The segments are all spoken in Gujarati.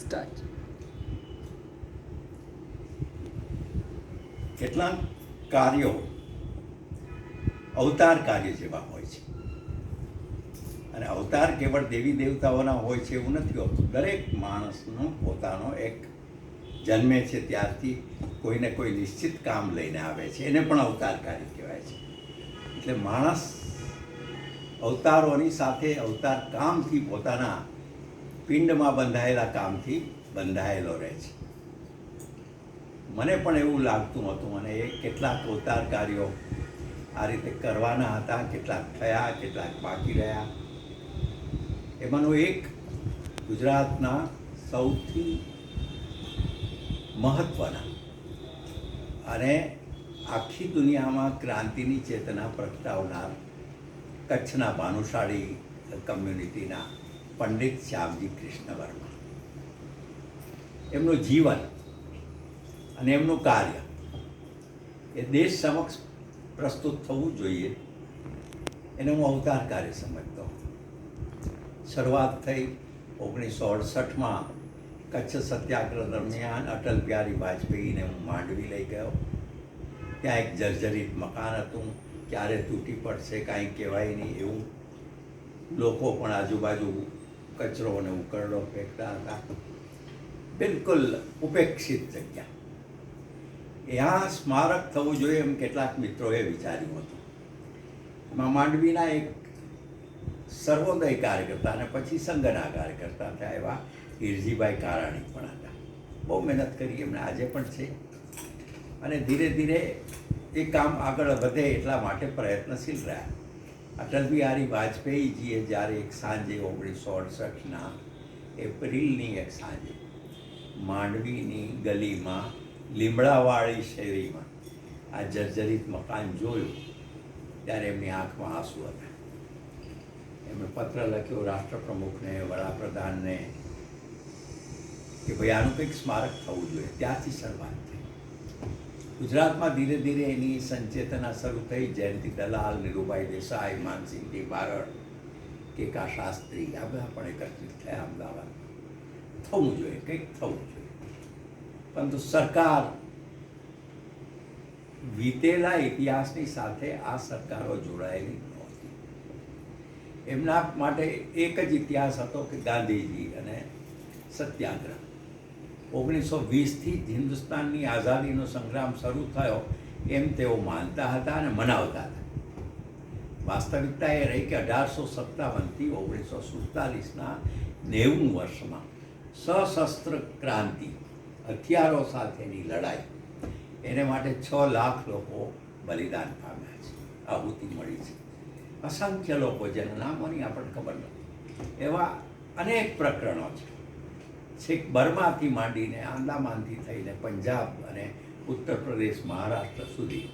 સ્ટાર્ટ કેટલાક કાર્યો? અવતાર કાર્ય જેવા હોય છે. અને અવતાર કેવળ દેવી દેવતાઓના હોય છે એવું નથી હોતું. દરેક માણસનો પોતાનો એક જન્મે છે ત્યારથી કોઈને કોઈ નિશ્ચિત કામ લઈને આવે છે. એને પણ અવતાર કાર્ય કહેવાય છે. એટલે માણસ અવતારોની સાથે અવતાર કામથી પોતાના પિંડમાં બંધાયેલા કામથી બંધાયેલો રહે છે. મને પણ એવું લાગતું હતું અને એ કેટલાક અવતાર કાર્યો આ રીતે કરવાના હતા, કેટલાક થયા, કેટલાક બાકી રહ્યા. એમાંનું એક ગુજરાતના સૌથી મહત્ત્વના અને આખી દુનિયામાં ક્રાંતિની ચેતના પ્રગટાવનાર કચ્છના ભાનુશાળી કમ્યુનિટીના પંડિત શ્યામજી કૃષ્ણ વર્મા એમનું જીવન અને એમનું કાર્ય એ દેશ સમક્ષ પ્રસ્તુત થવું જોઈએ એને હું અવતાર કાર્ય સમજતો શરૂઆત થઈ ઓગણીસો અડસઠમાં કચ્છ સત્યાગ્રહ દરમિયાન અટલ બિહારી વાજપેયીને હું માંડવી લઈ ગયો. ત્યાં એક જર્જરિત મકાન હતું. ક્યારે તૂટી પડશે કાંઈ કહેવાય નહીં એવું. લોકો પણ આજુબાજુ કચરો અને ઉકરડો ફેંકતા હતા. બિલકુલ ઉપેક્ષિત જગ્યા. ત્યાં સ્મારક થવું જોઈએ એમ કેટલાક મિત્રોએ વિચાર્યું હતું. એમાં માંડવીના એક સર્વોદય કાર્યકર્તા અને પછી સંઘના કાર્યકર્તા થયા એવા હિરજીભાઈ કારાણી પણ હતા. બહુ મહેનત કરી એમણે આજે પણ છે. અને ધીરે ધીરે એ કામ આગળ વધે એટલા માટે પ્રયત્નશીલ રહ્યા. અટલ બિહારી વાજપેયીજીએ જ્યારે એક સાંજે ઓગણીસો અડસઠના એપ્રિલની એક સાંજે માંડવીની ગલીમાં લીમડાવાળી શેરીમાં આ જર્જરિત મકાન જોયું, ત્યારે એમની આંખમાં આંસુ હતા. એમણે પત્ર લખ્યો રાષ્ટ્રપ્રમુખને, વડાપ્રધાનને કે ભાઈ આનું કંઈક સ્મારક થવું જોઈએ, ત્યાંથી શરૂઆત ગુજરાતમાં ધીરે ધીરે એની સંચેતના શરૂ થઈ જયંતિ દલાલ નીરુભાઈ દેસાઈ, માનસિંહજી બારડ કે કા શાસ્ત્રી આ બધા પણ એકત્રિત થયા અમદાવાદ. થવું જોઈએ, કંઈક થવું જોઈએ. પરંતુ સરકાર વીતેલા ઇતિહાસની સાથે આ સરકારો જોડાયેલી નહોતી. એમના માટે એક જ ઇતિહાસ હતો કે ગાંધીજી અને સત્યાગ્રહ. ઓગણીસો વીસથી જ હિન્દુસ્તાનની આઝાદીનો સંગ્રામ શરૂ થયો એમ તેઓ માનતા હતા અને મનાવતા હતા. વાસ્તવિકતા એ રહી કે અઢારસો સત્તાવનથી ઓગણીસો સુડતાલીસના નેવું વર્ષમાં સશસ્ત્ર ક્રાંતિ, હથિયારો સાથેની લડાઈ, એને માટે છ લાખ લોકો બલિદાન પામ્યા છે, આહુતિ મળી છે. અસંખ્ય લોકો, જેના નામોની આપણને ખબર નથી. એવા અનેક પ્રકરણો છે. છેક બર્માથી માંડીને આંદામાનથી થઈને પંજાબ અને ઉત્તર પ્રદેશ મહારાષ્ટ્ર સુધી.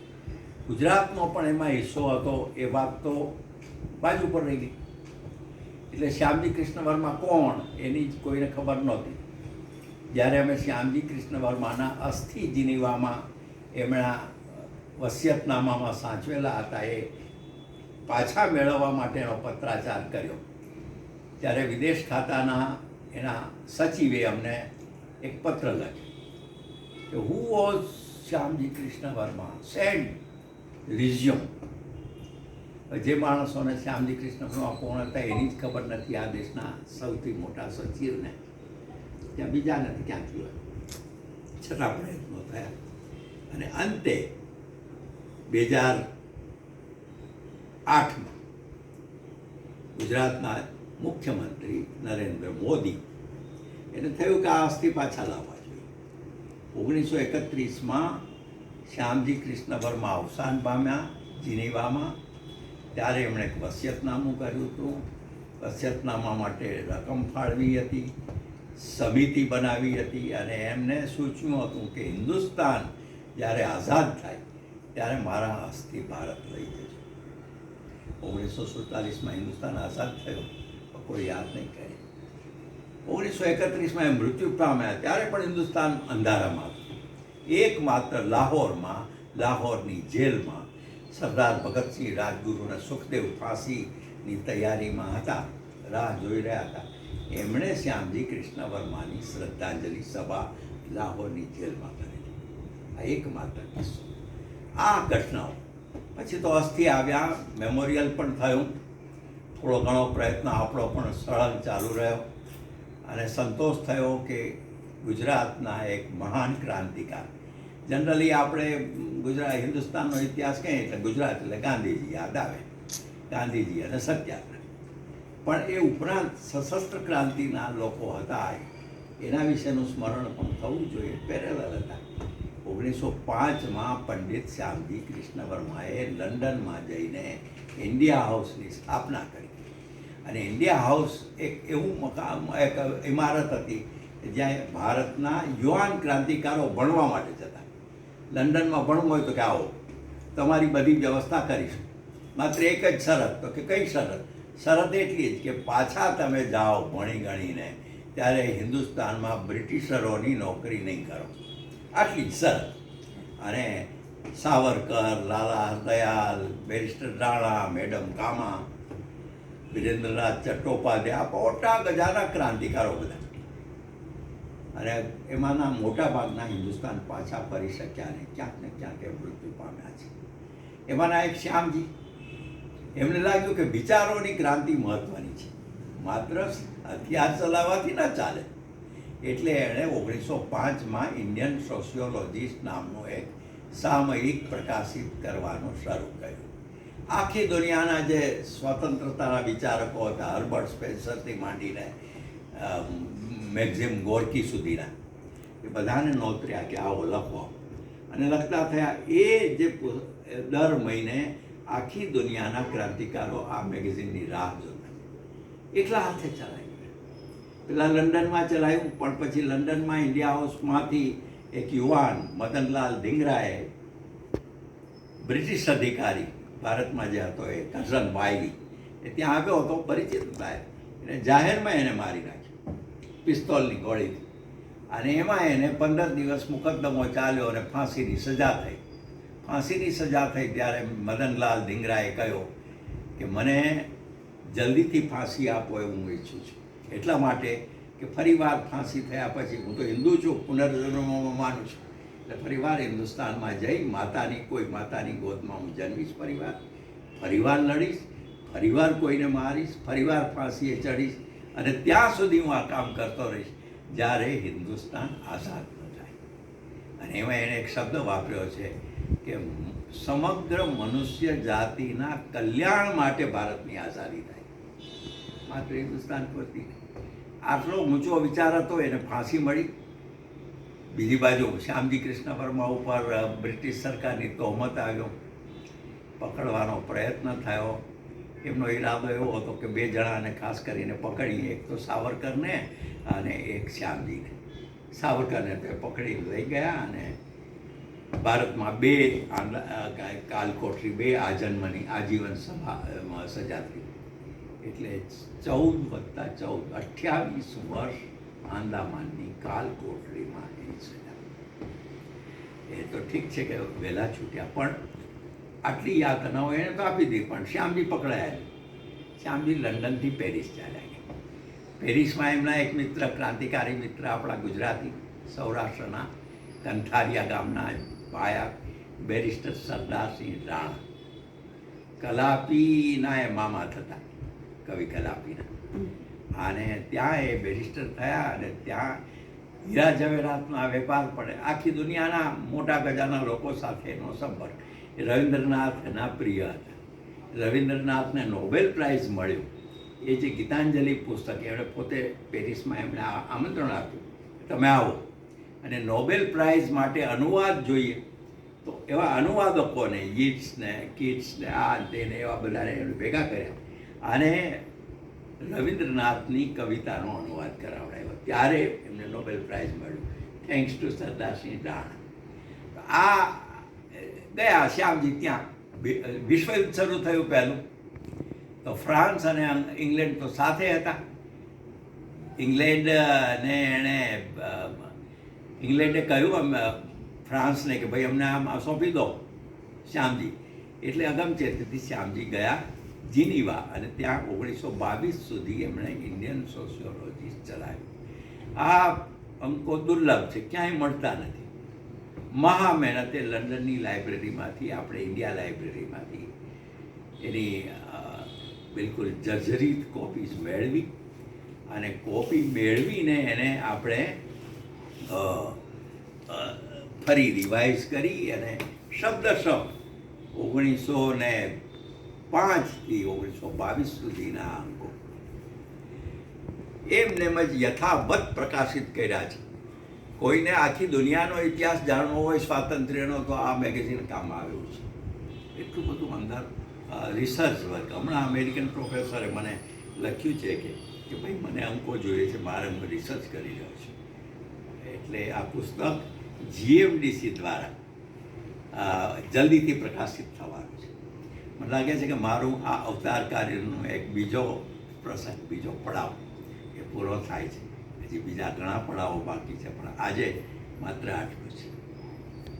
ગુજરાતનો પણ એમાં હિસ્સો હતો, એ વાત તો બાજુ પર રહી ગઈ. એટલે શ્યામજી કૃષ્ણ વર્મા કોણ એની જ કોઈને ખબર નહોતી. જ્યારે અમે શ્યામજી કૃષ્ણ વર્માના અસ્થિ જીનીવામાં એમના વસિયતનામામાં સાચવેલા હતા, એ પાછા મેળવવા માટેનો પત્રાચાર કર્યો. ત્યારે વિદેશ ખાતાના એના સચિવે અમને એક પત્ર લખ્યો કે who was Shyamji Krishna Varma? Send resume જે માણસોને શ્યામજી કૃષ્ણ વર્મા કોણ હતા એની જ ખબર નથી આ દેશના સૌથી મોટા સચિવને. ત્યાં બીજા નથી ક્યાંથી હોય છતાં પ્રયત્નો થયા. અને અંતે બે હજાર આઠમાં ગુજરાતના મુખ્યમંત્રી નરેન્દ્ર મોદી. એને થયું કે આ અસ્થિ પાછા લાવવા જોઈએ. ઓગણીસો એકત્રીસમાં શ્યામજી કૃષ્ણ વર્મા અવસાન પામ્યા, જીનેવામાં. ત્યારે એમણે એક વસિયતનામું કર્યું હતું. વસિયતનામા માટે રકમ ફાળવી હતી, સમિતિ બનાવી હતી અને એમને સૂચવ્યું હતું કે હિન્દુસ્તાન જ્યારે આઝાદ થાય ત્યારે મારા અસ્થિ ભારત લઈ જજો. ઓગણીસો સુડતાલીસમાં હિન્દુસ્તાન આઝાદ થયો. કોઈ યાદ નહીં કરે ઓગણીસો એકત્રીસમાં એ મૃત્યુ પામ્યા ત્યારે પણ હિન્દુસ્તાન અંધારામાં હતું. એકમાત્ર લાહોરમાં, લાહોરની જેલમાં સરદાર ભગતસિંહ રાજગુરુના સુખદેવ ફાંસીની તૈયારીમાં હતા. રાહ જોઈ રહ્યા હતા. એમણે શ્યામજી કૃષ્ણ વર્માની શ્રદ્ધાંજલિ સભા લાહોરની જેલમાં કરેલી આ એકમાત્ર કિસ્સો. આ ઘટનાઓ. પછી તો અસ્થિ આવ્યા, મેમોરિયલ પણ થયું. થોડો ઘણો પ્રયત્ન આપણો પણ સળંગ ચાલુ રહ્યો અને સંતોષ થયો કે ગુજરાતના એક મહાન ક્રાંતિકાર. જનરલી આપણે ગુજરાત, હિન્દુસ્તાનનો ઇતિહાસ કહીએ એટલે ગુજરાત એટલે ગાંધીજી, યાદ આવે. ગાંધીજી અને સત્યાગ્રહ. પણ એ ઉપરાંત સશસ્ત્ર ક્રાંતિના લોકો હતા એના વિશેનું સ્મરણ પણ થવું જોઈએ. પેરેલલ હતા. ઓગણીસો પાંચમાં પંડિત શ્યામજી કૃષ્ણ વર્માએ લંડનમાં જઈને ઇન્ડિયા હાઉસની સ્થાપના કરી. અને ઇન્ડિયા હાઉસ એક એવું મકામ એક ઇમારત હતી જ્યાં ભારતના યુવાન ક્રાંતિકારો ભણવા માટે જતા. લંડનમાં ભણવું હોય તો કે આવો, તમારી બધી વ્યવસ્થા કરીશું. માત્ર એક જ શરત, તો કે કઈ શરત? શરત એટલી જ કે પાછા તમે જાઓ ભણી ગણીને, ત્યારે હિન્દુસ્તાનમાં બ્રિટિશરોની નોકરી નહીં કરો. આટલી જ શરત. અને સાવરકર, લાલા દયાલ, બેરિસ્ટર રાણા, મેડમ કામા વિરેન્દ્રનાથ ચટ્ટોપાધ્યાય, આ મોટા ગજાના ક્રાંતિકારો બધા. અને એમાંના મોટા ભાગના હિન્દુસ્તાન પાછા ફરી શક્યા ને ક્યાંક ને ક્યાંક એ મૃત્યુ પામ્યા છે. એમાંના એક શ્યામજી. એમને લાગ્યું કે વિચારોની ક્રાંતિ મહત્વની છે. માત્ર હથિયાર ચલાવવાથી ના ચાલે. એટલે એણે ઓગણીસો પાંચમાં ઇન્ડિયન સોશિયોલોજીસ્ટ નામનો એક સામયિક પ્રકાશિત કરવાનું શરૂ કર્યું. આખી દુનિયાના જે સ્વતંત્રતાના વિચારકો હતા, હર્બર્ટ સ્પેન્સરથી માંડીને મેક્ઝિમ ગોર્કી સુધીના, એ બધાને નોતર્યા કે આવો લખો. અને લખતા થયા, એ જે દર મહિને આખી દુનિયાના ક્રાંતિકારો આ મેગેઝિનની રાહ જોતા. એટલા હાથે ચલાવ્યું પેલા લંડનમાં ચલાવ્યું પણ પછી લંડનમાં ઇન્ડિયા હાઉસમાંથી એક યુવાન, મદનલાલ ધીંગરાએ બ્રિટિશ અધિકારી ભારતમાં જે હતો એ કરઝન વાયલી એ ત્યાં આવ્યો હતો પરિચિત હતા એને જાહેરમાં એને મારી નાખ્યો. પિસ્તોલની ગોળીથી. અને એમાં એને પંદર દિવસ મુકદ્દમો ચાલ્યો અને ફાંસીની સજા થઈ. ફાંસીની સજા થઈ ત્યારે મદનલાલ ધીંગરાએ કહ્યું કે મને જલ્દીથી ફાંસી આપો એવું હું ઈચ્છું છું. એટલા માટે કે ફરી વાર ફાંસી થયા પછી હું તો હિન્દુ છું પુનર્જન્મમાં માનું છું. એટલે પરિવાર હિન્દુસ્તાનમાં જઈ માતાની, કોઈ માતાની ગોદમાં હું જન્મીશ ફરીવાર ફરીવાર લડીશ ફરીવાર કોઈને મારીશ ફરીવાર ફાંસીએ ચડીશ અને ત્યાં સુધી હું આ કામ કરતો રહીશ જ્યારે હિન્દુસ્તાન આઝાદ ન થાય. અને એમાં એણે એક શબ્દ વાપર્યો છે કે સમગ્ર મનુષ્ય જાતિના કલ્યાણ માટે ભારતની આઝાદી થાય. માત્ર હિન્દુસ્તાન પૂરતી આટલો ઊંચો વિચાર હતો, એને ફાંસી મળી. બીજી બાજુ શ્યામજી કૃષ્ણ વર્મા ઉપર બ્રિટિશ સરકારની તહોમત આવ્યો. પકડવાનો પ્રયત્ન થયો. એમનો ઈરાદો એવો હતો કે બે જણાને ખાસ કરીને પકડીએ. એક તો સાવરકરને અને એક શ્યામજીને. સાવરકરને તે પકડી લઈ ગયા અને ભારતમાં બે કાલકોટરી બે આજન્મની આજીવન સભા સજા થઈ. એટલે ચૌદ વત્તા ચૌદ, અઠ્યાવીસ વર્ષ આંદામાનની સજા એ તો ઠીક છે કે વહેલા છૂટ્યા પણ આટલી યાતનાઓ એને તો આપી દીધી પણ શ્યામજી પકડાયા શ્યામજી લંડનથી પેરિસ ચાલ્યા ગયા. પેરિસમાં એમના એક મિત્ર ક્રાંતિકારી મિત્ર આપણા ગુજરાતી સૌરાષ્ટ્રના કંથારિયા ગામના પાયા બેરિસ્ટર સરદારસિંહ રાણા. કલાપીના એ મામા થતા કવિ કલાપીના. અને ત્યાં એ બેરિસ્ટર થયા અને ત્યાં હીરા જવેરાતના વેપાર પડે. આખી દુનિયાના મોટા ગજાના લોકો સાથેનો સંપર્ક. એ રવિન્દ્રનાથ એના પ્રિય હતા. રવિન્દ્રનાથને નોબેલ પ્રાઇઝ મળ્યો. એ જે ગીતાંજલિ પુસ્તક એમણે પોતે પેરિસમાં એમણે આમંત્રણ આપ્યું. તમે આવો. અને નોબેલ પ્રાઇઝ માટે અનુવાદ જોઈએ. તો એવા અનુવાદકોને, યીટ્સને, કિટ્સને, આ, તેને એવા બધાને ભેગા કર્યા. અને રવિન્દ્રનાથની કવિતાનો અનુવાદ કરાવડાયો. ત્યારે એમને નોબેલ પ્રાઇઝ મળ્યું. થેન્ક્સ ટુ સરદારસિંહ રાણા આ ગયા શ્યામજી ત્યાં વિશ્વયુદ્ધ વિશ્વ યુદ્ધ શરૂ થયું પહેલું. તો ફ્રાન્સ અને ઇંગ્લેન્ડ તો સાથે હતા. ઇંગ્લેન્ડ ને એણે ઇંગ્લેન્ડે કહ્યું ફ્રાન્સને કે ભાઈ અમને આમ સોંપી દો શ્યામજી. એટલે અગમચેતીથી શ્યામજી ગયા. જીનીવા અને ત્યાં ઓગણીસો બાવીસ સુધી એમણે ઇન્ડિયન સોશિયોલોજી ચલાવી. આ અંકો દુર્લભ છે, ક્યાંય મળતા નથી. મહા મહેનતે લંડનની લાઇબ્રેરીમાંથી, આપણે ઇન્ડિયા લાઇબ્રેરીમાંથી એની બિલકુલ જર્જરિત કોપીઝ મેળવી અને કોપી મેળવીને એને આપણે ફરી રિવાઇઝ કરી અને શબ્દ શબ્દ ઓગણીસો ને પાંચથી ઓગણીસો બાવીસ સુધીના અંકો એમને જ યથાવત પ્રકાશિત કર્યા છે. કોઈને આખી દુનિયાનો ઇતિહાસ જાણવો હોય, સ્વાતંત્ર્યનો, તો આ મેગેઝિન કામ આવ્યું છે. એટલું બધું અંદર રિસર્ચ વર્ક હમણાં અમેરિકન પ્રોફેસરે મને લખ્યું છે કે કે ભાઈ, મને અંકો જોઈએ છે, મારે હું રિસર્ચ કરી રહ્યો છું. એટલે આ પુસ્તક જીએમડીસી દ્વારા જલ્દીથી પ્રકાશિત થવાનું છે. મને લાગે છે કે મારું આ અવતાર કાર્યનો એક બીજો પ્રસંગ, બીજો પડાવ એ પૂરો થાય છે. હજી બીજા ઘણા પડાવો બાકી છે, પણ આજે માત્ર આટલું છે